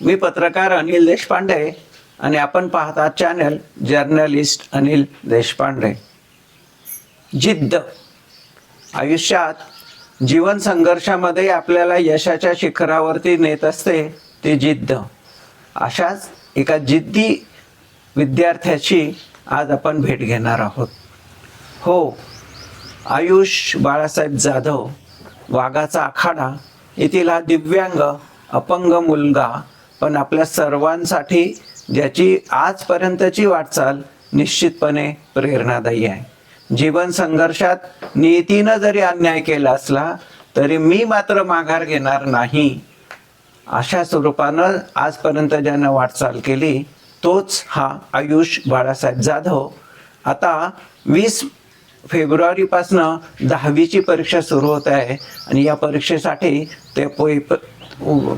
मी पत्रकार अनिल देशपांडे आणि आपण पाहता चॅनल जर्नलिस्ट अनिल देशपांडे. जिद्द. आयुष्यात जीवन संघर्षामध्ये आपल्याला यशाच्या शिखरावरती नेत असते ती जिद्द. अशाच एका जिद्दी विद्यार्थ्याची आज आपण भेट घेणार आहोत. हो आयुष बाळासाहेब जाधव वाघाचा आखाडा येथील हा दिव्यांग अपंग मुलगा पण आपल्या सर्वांसाठी ज्याची आजपर्यंतची वाटचाल निश्चितपणे प्रेरणादायी आहे. जीवन संघर्षात नियतीनं जरी अन्याय केला असला तरी मी मात्र माघार घेणार नाही. अशा स्वरूपानं आजपर्यंत ज्यानं वाटचाल केली तोच हा आयुष बाळासाहेब जाधव. आता वीस फेब्रुवारीपासनं दहावीची परीक्षा सुरू होत आहे आणि या परीक्षेसाठी ते पेपर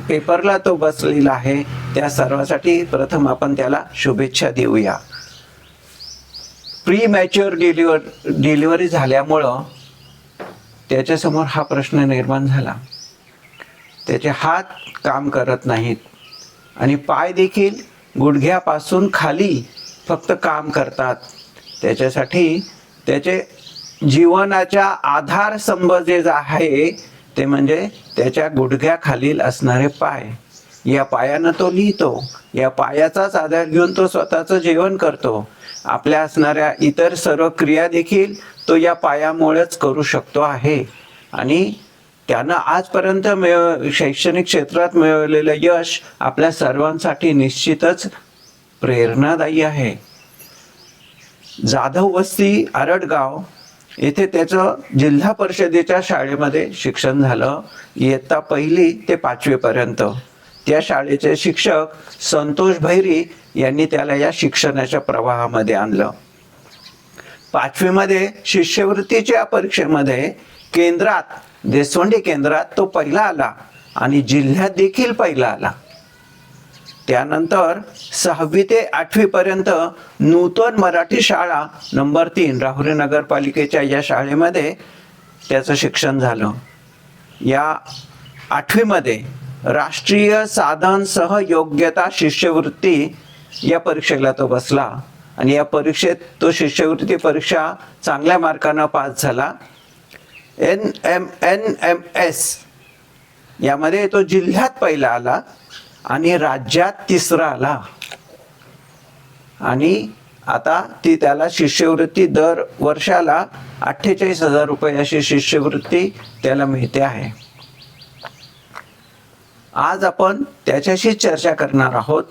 पेपरला तो बसलेला आहे. त्या सर्वासाठी प्रथम आपण त्याला शुभेच्छा देऊया. प्री मॅच्युअर डिलिव्हर डिलिव्हरी झाल्यामुळं त्याच्यासमोर हा प्रश्न निर्माण झाला. त्याचे हात काम करत नाहीत. आणि पाय देखील गुडघ्यापासून खाली फक्त काम करतात. त्याच्यासाठी त्याचे जीवनाच्या आधारस्तंभ जे आहे ते म्हणजे त्याच्या गुडघ्याखालील असणारे पाय. या पायानं तो लिहितो. या पायाचाच आधार घेऊन तो स्वतःचं जेवण करतो. आपल्या असणाऱ्या इतर सर्व क्रिया देखील तो या पायामुळेच करू शकतो आहे. आणि त्यानं आजपर्यंत मिळ शैक्षणिक क्षेत्रात मिळवलेलं यश आपल्या सर्वांसाठी निश्चितच प्रेरणादायी आहे. जाधव वस्ती आरडगाव येथे त्याचं जिल्हा परिषदेच्या शाळेमध्ये शिक्षण झालं. इयत्ता पहिली ते पाचवीपर्यंत त्या शाळेचे शिक्षक संतोष भैरी यांनी त्याला या शिक्षणाच्या प्रवाहामध्ये आणलं. पाचवीमध्ये शिष्यवृत्तीच्या परीक्षेमध्ये केंद्रात देसवंडी केंद्रात तो पहिला आला आणि जिल्ह्यात देखील पहिला आला. त्यानंतर सहावी ते आठवी पर्यंत नूतन मराठी शाळा नंबर तीन राहुरी नगरपालिकेच्या या शाळेमध्ये त्याचं शिक्षण झालं. या आठवीमध्ये राष्ट्रीय साधन सह योग्यता शिष्यवृत्ती या परीक्षेला तो बसला आणि या परीक्षेत तो शिष्यवृत्ती परीक्षा चांगल्या मार्कानं पास झाला. N M N M S यामध्ये तो जिल्ह्यात पहिला आला. आणि राज्यात तिसरा आला आणि आता ती त्याला शिष्यवृत्ती दर वर्षाला अठ्ठेचाळीस हजार रुपये अशी शिष्यवृत्ती त्याला मिळते आहे. आज आपण त्याच्याशी चर्चा करणार आहोत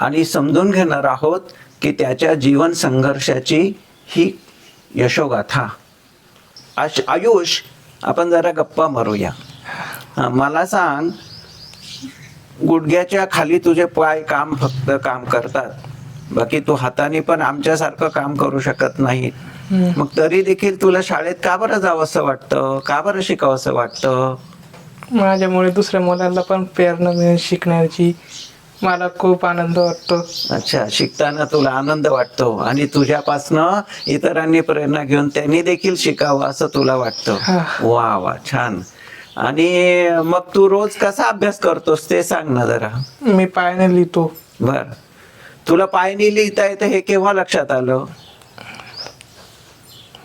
आणि समजून घेणार आहोत की त्याच्या जीवन संघर्षाची ही यशोगाथा. आश आयुष आपण जरा गप्पा मारूया. मला सांग गुडघ्याच्या खाली तुझे पाय काम फक्त काम करतात. बाकी तू हाताने पण आमच्यासारखं काम करू शकत नाही मग तरी देखील तुला शाळेत का बरं जावंसं वाटतं? का बरं शिकावंसं वाटतं? माझ्यामुळे दुसऱ्या मुलांना पण प्रेरणा मिळेल शिकण्याची. मला खूप आनंद वाटतो. अच्छा शिकताना तुला आनंद वाटतो आणि तुझ्यापासनं इतरांनी प्रेरणा घेऊन त्यांनी देखील शिकावं असं तुला वाटतं. वा वा छान. आणि मग तू रोज कसा अभ्यास करतोस ते सांग ना जरा. मी पायाने लिहितो. बर. तुला पायनी लिहिता येतं हे केव्हा लक्षात आलं?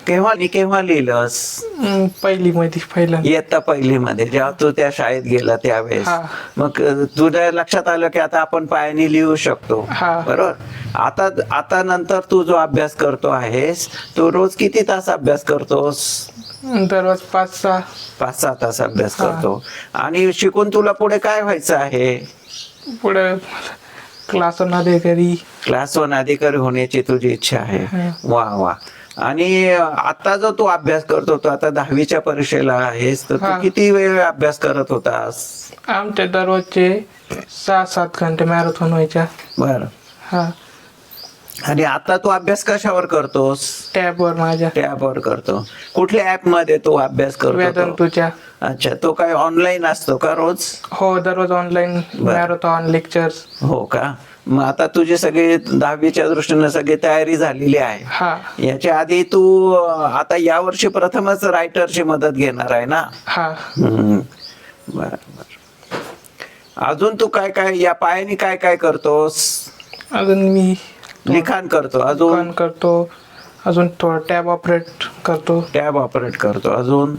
केव्हा नि केव्हा लिहिलंस? अं, पहिली मध्ये पहिला इयत्ता पहिली मध्ये जेव्हा तू त्या शाळेत गेला त्यावेळेस. हा. मग अ, तुझ्या लक्षात आलं की आता आपण पायाने लिहू शकतो. हा. बरोबर? आता आता नंतर तू जो अभ्यास करतो आहेस तो रोज किती तास अभ्यास करतोस? दररोज पाच सहा. पाच सहा तास अभ्यास. करतो. आणि शिकून तुला पुढे काय व्हायचं आहे? पुढे क्लास अधिकारी क्लास वन अधिकारी होण्याची तुझी इच्छा आहे. वा वा. आणि आता जो तू अभ्यास करतो तो आता दहावीच्या परीक्षेला आहेस तर तू. किती वेळ अभ्यास करत होतास? आमच्या दररोजचे सहा सात घंटे मॅरेथॉन व्हायच्या. बर. हा. आणि आता तू अभ्यास कशावर करतोस? टॅबवर माझ्या. टॅबवर करतो. कुठल्या ऍपमध्ये तू अभ्यास करतो तो? वेदांतूच्या अच्छा तो काय ऑनलाईन असतो का रोज? हो दररोज ऑनलाईन. मॅरेथॉन लेक्चर्स हो का? मग आता तुझी सगळी दहावीच्या दृष्टीने सगळी तयारी झालेली आहे. हा. याच्या आधी तू आता यावर्षी प्रथमच रायटरची मदत घेणार आहे ना? बर. अजून तू काय काय या पायाने काय काय करतोस? अजून मी लिखाण करतो. अजून? दुकान करतो. अजून थोडं टॅब ऑपरेट करतो. टॅब ऑपरेट करतो. अजून?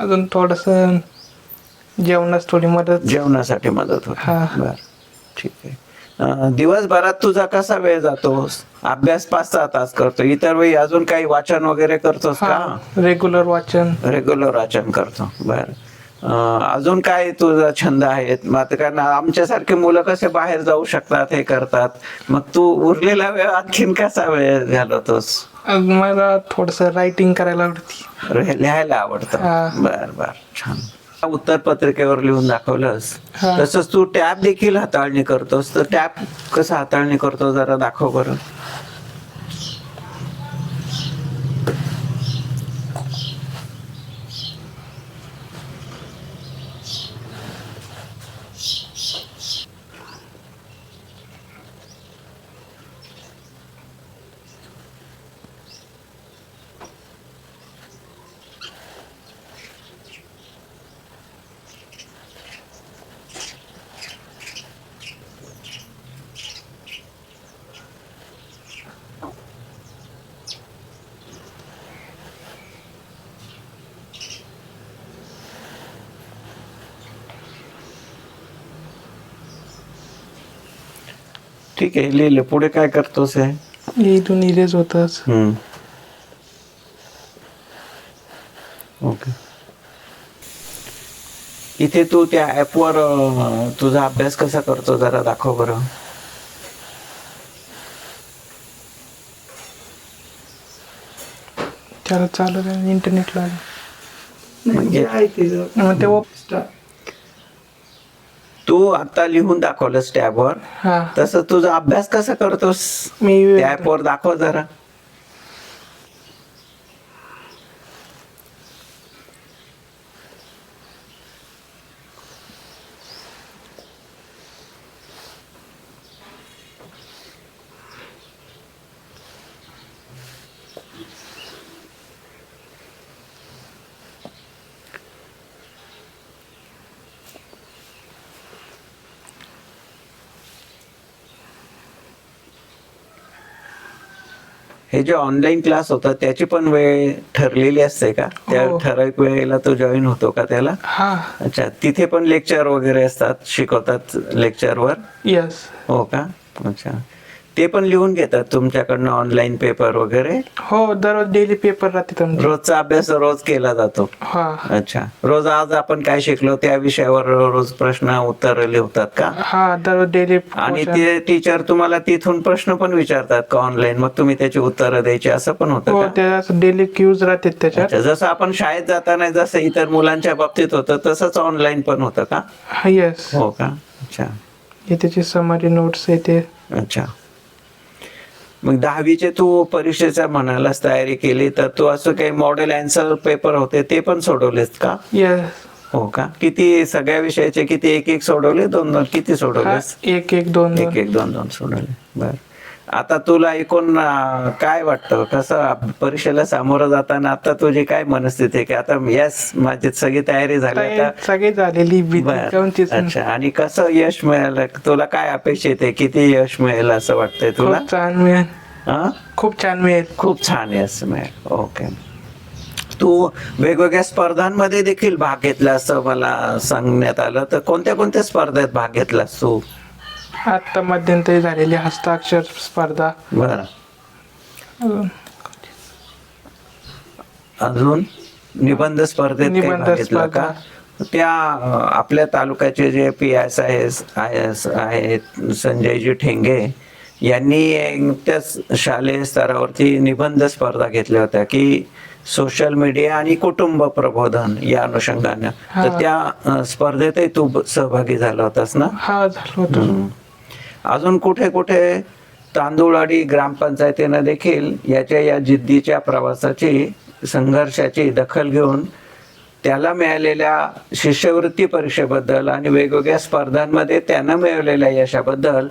अजून थोडंसं जेवणास थोडी मदत. जेवणासाठी मदत होते. हा. बर. ठीक आहे. अं, दिवसभरात तुझा कसा वेळ जातोस अभ्यास पाच सहा तास करतो. इतर वेळी अजून काही वाचन वगैरे करतोस का? हा रेग्युलर वाचन. रेग्युलर वाचन करतो. बर. अजून काय तुझा छंद आहेत? मग कारण आमच्यासारखे मुलं कसे बाहेर जाऊ शकतात हे करतात. मग तू उरलेला वेळ आणखीन कसा वेळ घालवतोस? मला थोडंसं रायटिंग करायला आवडते. लिहायला आवडतं. बर बर छान. उत्तर पत्रिकेवर लिहून दाखवलंस. तसंच तू टॅब देखील हाताळणी करतोस. तर टॅब कसं हाताळणी करतो जरा दाखव बरं. ठीक आहे लिहिले पुढे काय करतोस हे? इथून इरेज होतच. हम्म. ओके. इथे तू त्या ऍपवर तुझा अभ्यास कसा करतो जरा दाखव बरं. त्याला चालू इंटरनेटला. म्हणजे मग ते तू आता लिहून दाखवलंस टॅबवर. तसं तुझा अभ्यास कसा करतोस? मी ऍपवर दाखव जरा. हे जे ऑनलाईन क्लास होतात त्याची पण वेळ ठरलेली असते का? त्या हो. ठराविक वेळेला तो जॉईन होतो का त्याला? हा. अच्छा तिथे पण लेक्चर वगैरे असतात शिकवतात लेक्चरवर यस हो का? अच्छा. ते पण लिहून घेतात तुमच्याकडनं ऑनलाईन पेपर वगैरे? हो दररोज डेली पेपर राहते रोजचा अभ्यास रोज केला जातो. हा. अच्छा. रोज आज आपण काय शिकलो? त्या विषयावर रोज प्रश्न उत्तर लिहतात का? हा दररोज डेली आणि ते टीचर तुम्हाला तिथून प्रश्न पण विचारतात का ऑनलाईन मग तुम्ही त्याची उत्तरं द्यायची असं पण होतं हो का? त्याच्यात डेली क्यूज राहते त्याच्यात. अच्छा जसं आपण शाळेत जाताना जसं इतर मुलांच्या बाबतीत होतं तसंच ऑनलाईन पण होतं का? हा यस हो का? अच्छा. हे त्याची समरी नोट्स येते अच्छा. मग दहावीचे तू परीक्षेचा म्हणालास तयारी केली तर तू असं काही मॉडेल अँसर पेपर होते ते पण सोडवलेस का? यस हो का? किती सगळ्या विषयाचे किती एक एक सोडवले दोन दोन किती सोडवलेस? एक एक दोन. एक एक दोन दोन सोडवले. बर. आता तुला एकूण अं, काय वाटतं? कसं परीक्षेला सामोरं जाताना आता तुझी काय मनस्थिती आहे? की आता यस माझी सगळी तयारी झाली सगळी झालेली अच्छा. आणि कसं यश मिळालं? तुला काय अपेक्षित आहे? किती यश मिळेल असं वाटतंय तुला? खूप छान मिळेल. हा? खूप छान मिळेल. खूप छान यश मिळेल. ओके. तू वेगवेगळ्या स्पर्धांमध्ये देखील भाग घेतला असं मला सांगण्यात आलं. तर कोणत्या कोणत्या स्पर्धेत भाग घेतलास तू? आता मध्यंतरी झालेली हस्ताक्षर स्पर्धा. बरं. अजून. अजून निबंध स्पर्धेत काही निबंध भाग घेतला का. त्या अं, आपल्या तालुक्याचे जे P S I S I S आहेत संजयजी ठेंगे यांनी नुकत्याच शालेय स्तरावरती निबंध स्पर्धा घेतल्या होत्या की सोशल मीडिया आणि कुटुंब प्रबोधन या अनुषंगाने. तर. त्या अं, स्पर्धेतही तू ब- सहभागी झाला होतास ना? हा झालं होतं. अजून कुठे कुठे तांदूळवाडी ग्रामपंचायतीनं देखील याच्या या जिद्दीच्या प्रवासाची संघर्षाची दखल घेऊन त्याला मिळालेल्या शिष्यवृत्ती परीक्षेबद्दल आणि वेगवेगळ्या स्पर्धांमध्ये त्यानं मिळवलेल्या यशाबद्दल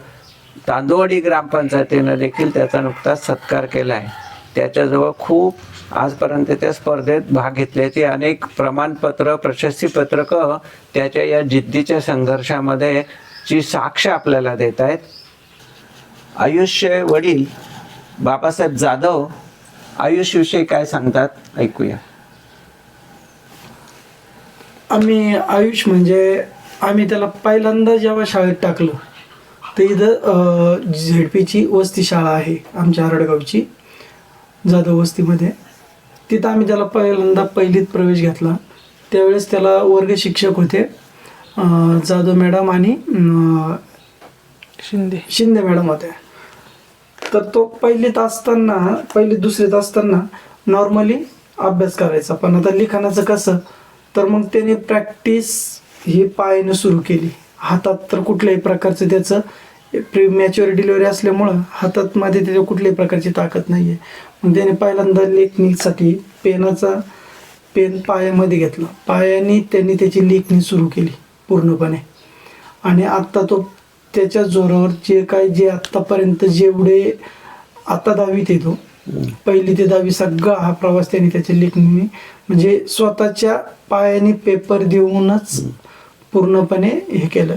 तांदूळवाडी ग्रामपंचायतीनं देखील त्याचा नुकताच सत्कार केला आहे त्याच्याजवळ खूप आजपर्यंत त्या स्पर्धेत भाग घेतल्याची अनेक प्रमाणपत्र प्रशस्तीपत्रकं त्याच्या या जिद्दीच्या संघर्षामध्ये ची साक्ष आपल्याला देत आहेत. आयुष्य वडील बाबासाहेब जाधव आयुष्यविषयी काय सांगतात? ऐकूया. आम्ही आयुष म्हणजे आम्ही त्याला पहिल्यांदा जेव्हा शाळेत टाकलं तर इथं झेडपीची वस्ती शाळा आहे आमच्या हरडगावची जाधव वस्तीमध्ये. तिथं आम्ही त्याला पहिल्यांदा पहिलीत प्रवेश घेतला. त्यावेळेस त्याला वर्ग शिक्षक होते. जाधव मॅडम आणि शिंदे. शिंदे मॅडम होत्या तर तो पहिलीत असताना पहिली दुसरीत असताना नॉर्मली अभ्यास करायचा. पण आता लिखाणाचं कसं तर मग त्याने प्रॅक्टिस ही पायानं सुरू केली. हातात तर कुठल्याही प्रकारचं त्याचं प्री मॅच्युअर डिलिव्हरी असल्यामुळं हातात मध्ये त्याच्या कुठल्याही प्रकारची ताकद नाही आहे मग त्याने पहिल्यांदा लेखणीसाठी पेनाचा पेन पायामध्ये घेतला. पायाने त्यांनी त्याची लेखणी सुरू केली. पूर्णपणे. आणि आत्ता तो त्याच्या जोरावर जे काय जे आत्तापर्यंत जेवढे आता दहावीत येतो पहिली ते दहावी सगळा हा प्रवास त्यांनी त्याच्या लेखणीने म्हणजे स्वतःच्या पायाने पेपर देऊनच पूर्णपणे हे केलं.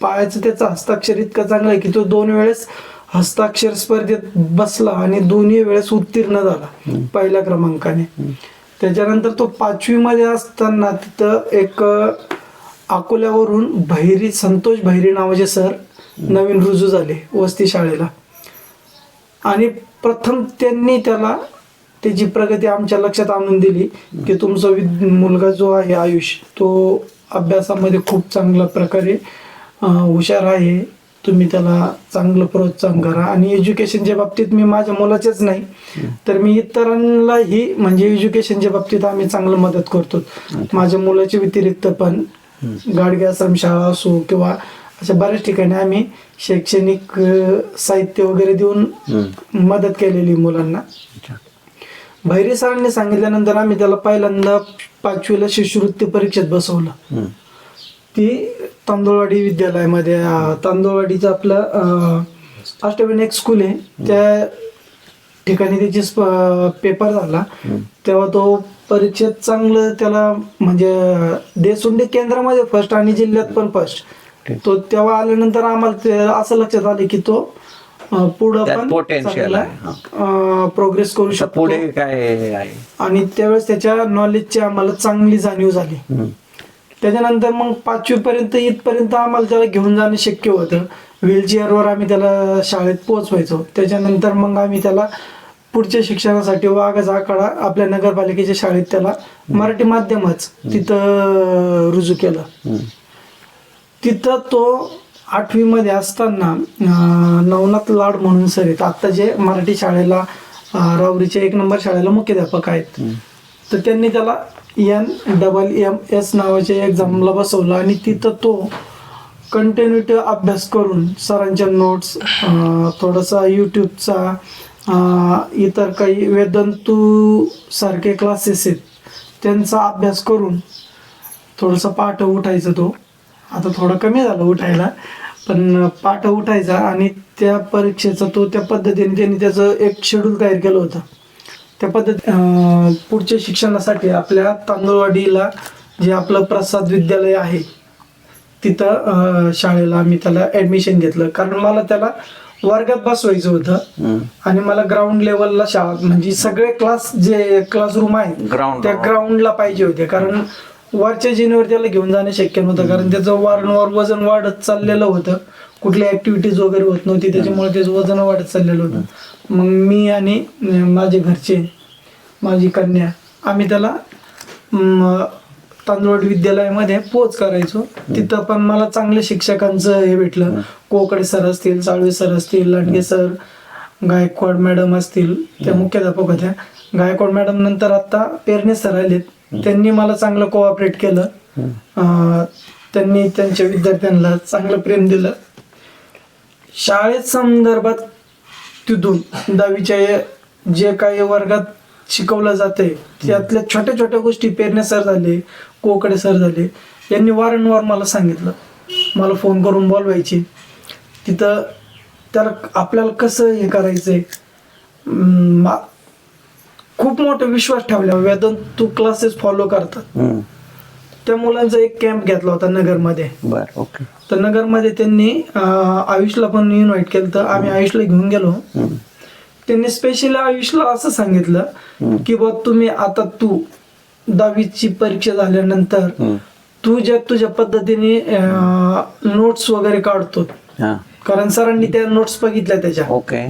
पायाचं त्याचं हस्ताक्षर इतकं चांगलं आहे की तो दोन वेळेस हस्ताक्षर स्पर्धेत बसला आणि दोन्ही वेळेस उत्तीर्ण झाला पहिल्या क्रमांकाने. त्याच्यानंतर तो पाचवीमध्ये असताना तिथं एक अकोल्यावरून भैरी संतोष भैरी नावाचे सर नवीन रुजू झाले वस्ती शाळेला. आणि प्रथम त्यांनी त्याला त्याची प्रगती आमच्या लक्षात आणून दिली की तुमचा विद मुलगा जो आहे आयुष तो अभ्यासामध्ये खूप चांगल्या प्रकारे हुशार आहे. तुम्ही त्याला चांगलं प्रोत्साहन करा. आणि एज्युकेशनच्या बाबतीत मी माझ्या मुलाचेच नाही तर मी इतरांनाही म्हणजे एज्युकेशनच्या बाबतीत आम्ही चांगलं मदत करतो. माझ्या मुलाच्या व्यतिरिक्त पण गाडगे आश्रम शाळा असो किंवा अशा बऱ्याच ठिकाणी आम्ही शैक्षणिक साहित्य वगैरे देऊन मदत केलेली मुलांना. भैरी सरांनी सांगितल्यानंतर आम्ही त्याला पहिल्यांदा पाचवीला शिष्यवृत्ती परीक्षेत बसवलं. ती तांदूळवाडी विद्यालयामध्ये तांदूळवाडीचं आपलं अष्टविनायक स्कूल आहे. त्या ठिकाणी त्याची पेपर झाला. तेव्हा तो परीक्षेत चांगलं त्याला म्हणजे देसुंडे केंद्रामध्ये फर्स्ट आणि जिल्ह्यात पण फर्स्ट तो तेव्हा आल्यानंतर आम्हाला असं लक्षात आलं की तो पुढं पण प्रोग्रेस करू शकतो. पुढे काय आणि त्यावेळेस त्याच्या नॉलेजची आम्हाला चांगली जाणीव झाली. त्याच्यानंतर मग पाचवी पर्यंत इथपर्यंत आम्हाला त्याला घेऊन जाणं शक्य होतं. व्हीलचेअरवर आम्ही त्याला शाळेत पोहोचवायचो. त्याच्यानंतर मग आम्ही त्याला पुढच्या शिक्षणासाठी वाघाचा आखाडा आपल्या नगरपालिकेच्या शाळेत त्याला मराठी माध्यमच तिथं रुजू केलं. तिथं तो आठवीमध्ये असताना नवनाथ लाड म्हणून सर आहेत. आत्ता जे मराठी शाळेला रावरीच्या एक नंबर शाळेला मुख्याध्यापक आहेत. तर त्यांनी त्याला एन डबल एम एस नावाच्या एक्झामला बसवलं आणि तिथं तो कंटिन्युटी अभ्यास करून सरांच्या नोट्स थोडासा यूट्यूबचा इतर काही वेदंतू सारखे क्लासेस आहेत. त्यांचा अभ्यास करून थोडंसं पाठ उठायचं तो. आता थोडं कमी झालं उठायला पण पाठ उठायचा आणि त्या परीक्षेचा तो त्या पद्धतीने त्यांनी त्याचं एक शेड्यूल तयार केलं होतं. त्या पद्धती पुढच्या शिक्षणासाठी आपल्या तांदूळवाडीला जे आपलं प्रसाद विद्यालय आहे तिथं शाळेला आम्ही त्याला ॲडमिशन घेतलं. कारण मला त्याला वर्गात बसवायचं होतं. आणि मला ग्राउंड लेवलला शाळा म्हणजे सगळे क्लास जे क्लासरूम आहेत. त्या ग्राउंडला पाहिजे होते. कारण वरच्या जिनेवर त्याला घेऊन जाणं शक्य नव्हतं. कारण त्याचं वारंवार वजन वाढत चाललेलं होतं. कुठली ऍक्टिव्हिटीज वगैरे होत नव्हती. त्याच्यामुळे त्याचं वजन वाढत चाललेलं होतं. मग मी आणि माझे घरचे माझी कन्या आम्ही त्याला अं, तांदूळवाडी विद्यालयामध्ये पोच करायचो. तिथं पण मला चांगल्या शिक्षकांचं हे भेटलं. कोकडे सर असतील साळवे सर असतील लांडगे सर गायकवाड मॅडम असतील त्या मुख्याध्यापक होत्या. गायकवाड मॅडम नंतर आता पेरणे सर आलेत. त्यांनी मला चांगलं कोऑपरेट केलं. त्यांनी त्यांच्या विद्यार्थ्यांना चांगलं प्रेम दिलं. शाळेत संदर्भात तिथून दहावीच्या जे काही वर्गात शिकवलं जाते त्यातल्या छोट्या छोट्या गोष्टी पेरणे सर झाले. कोकडे सर झाले. यांनी वारंवार मला सांगितलं. मला फोन करून बोलवायचे. तिथं त्याला आपल्याला कसं हे करायचंय? अं, मा- खूप मोठा विश्वास ठेवला वेदन तू क्लासेस फॉलो करतात. त्या मुलांचा एक कॅम्प घेतला होता नगरमध्ये. तर नगरमध्ये त्यांनी आयुषला पण इन्व्हाइट केलं तर आम्ही आयुषला घेऊन गेलो. त्यांनी स्पेशली आयुषला असं सांगितलं की बा तुम्ही आता तू दहावीची परीक्षा झाल्यानंतर. तू ज्या तुझ्या पद्धतीने नोट्स वगैरे काढतो. कारण सरांनी त्या नोट्स बघितल्या त्याच्या. ओके.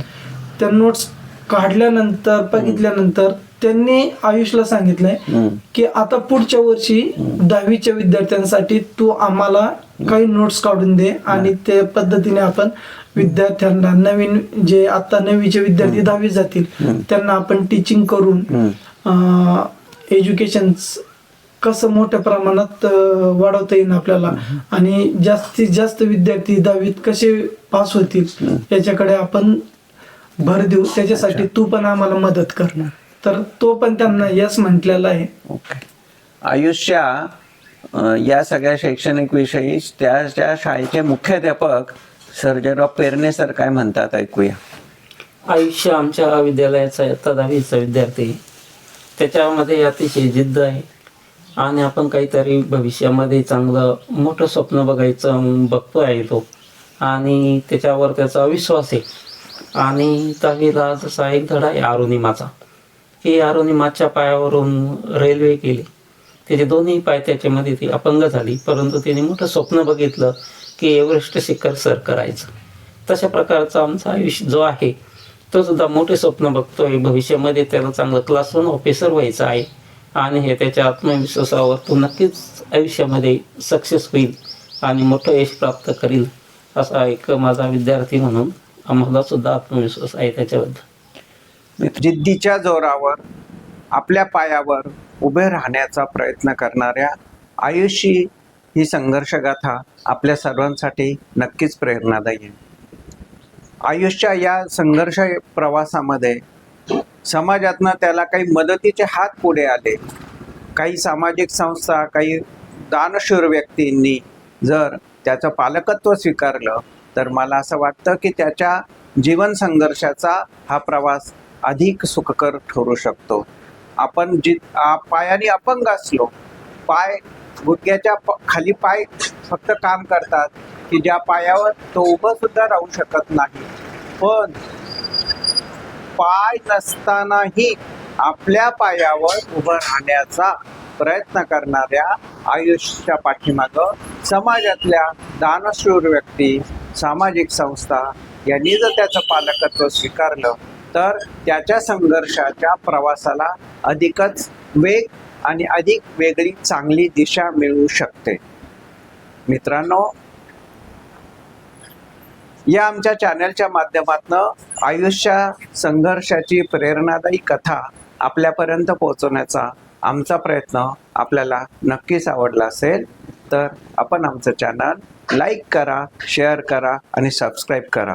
त्या नोट्स काढल्यानंतर बघितल्यानंतर त्यांनी आयुषला सांगितलंय. की आता पुढच्या वर्षी दहावीच्या विद्यार्थ्यांसाठी तू आम्हाला काही नोट्स काढून दे आणि त्या पद्धतीने आपण विद्यार्थ्यांना नवीन जे आता नववीचे विद्यार्थी दहावी जातील त्यांना आपण टीचिंग करून हम्म. एज्युकेशन कसं मोठ्या प्रमाणात वाढवता येईल आपल्याला? आणि जास्तीत जास्त विद्यार्थी दहावीत कसे पास होतील? याच्याकडे आपण भर देऊ. त्याच्यासाठी तू पण आम्हाला मदत कर तर तो पण त्यांना यस म्हटलेला आहे. ओके. आयुष्या या सगळ्या शैक्षणिक विषयी त्याच्या शाळेचे मुख्याध्यापक सर्जेराव पेरणे सर काय म्हणतात? ऐकूया. आयुष्य आमच्या विद्यालयाचा दहावीचा विद्यार्थी. त्याच्यामध्ये अतिशय जिद्द आहे. आणि आपण काहीतरी भविष्यामध्ये चांगलं मोठं स्वप्न बघायचं बघतो आहे तो. आणि त्याच्यावर त्याचा विश्वास आहे. आणि दहावीला जसा एक धडा आहे अरुणिमाचा. की अरुणिमाच्या पायावरून रेल्वे केली. त्याचे दोन्ही पाय त्याच्यामध्ये ती अपंग झाली. परंतु त्याने मोठं स्वप्न बघितलं की एव्हरेस्ट शिखर सर करायचं. तशा प्रकारचा आमचा आयुष्य जो आहे तो सुद्धा मोठे स्वप्न बघतोय. भविष्यामध्ये त्याला चांगलं क्लासरूम ऑफिसर व्हायचं आहे. आणि हे त्याच्या आत्मविश्वासावर तो नक्कीच आयुष्यामध्ये सक्सेस होईल आणि मोठं यश प्राप्त करील असा एक माझा विद्यार्थी म्हणून आम्हाला सुद्धा आत्मविश्वास आहे त्याच्याबद्दल. जिद्दीच्या जोरावर आपल्या पायावर उभे राहण्याचा प्रयत्न करणाऱ्या आयुषी ही संघर्षगाथा आपल्या सर्वांसाठी नक्कीच प्रेरणादायी आहे. आयुष्या या संघर्ष प्रवासामध्ये समाजातनं त्याला काही मदतीचे हात पुढे आले. काही सामाजिक संस्था काही दानशूर व्यक्तींनी जर त्याचं पालकत्व स्वीकारलं तर मला असं वाटतं की त्याच्या जीवन संघर्षाचा हा प्रवास अधिक सुखकर ठरू शकतो. आपण जी पायाने अपंग असलो पाय गुडघ्याच्या प- खाली पाय फक्त काम करतात की ज्या पायावर तो उभं सुद्धा राहू शकत नाही. पण पाय नसतानाही आपल्या पायावर उभं राहण्याचा प्रयत्न करणाऱ्या आयुष्याच्या पाठीमाग समाजातल्या दानशूर व्यक्ती सामाजिक संस्था यांनी जर त्याचं पालकत्व स्वीकारलं तर त्याच्या संघर्षाच्या प्रवासाला अधिकच वेग आणि अधिक वेगळी चांगली दिशा मिळू शकते. मित्रांनो या आमच्या चॅनलच्या माध्यमातून आयुष्या संघर्षाची प्रेरणादायी कथा आपल्यापर्यंत पोहोचवण्याचा आमचा प्रयत्न आपल्याला नक्कीच आवडला असेल तर आपण आमचं चॅनल लाईक करा शेअर करा आणि सबस्क्राईब करा.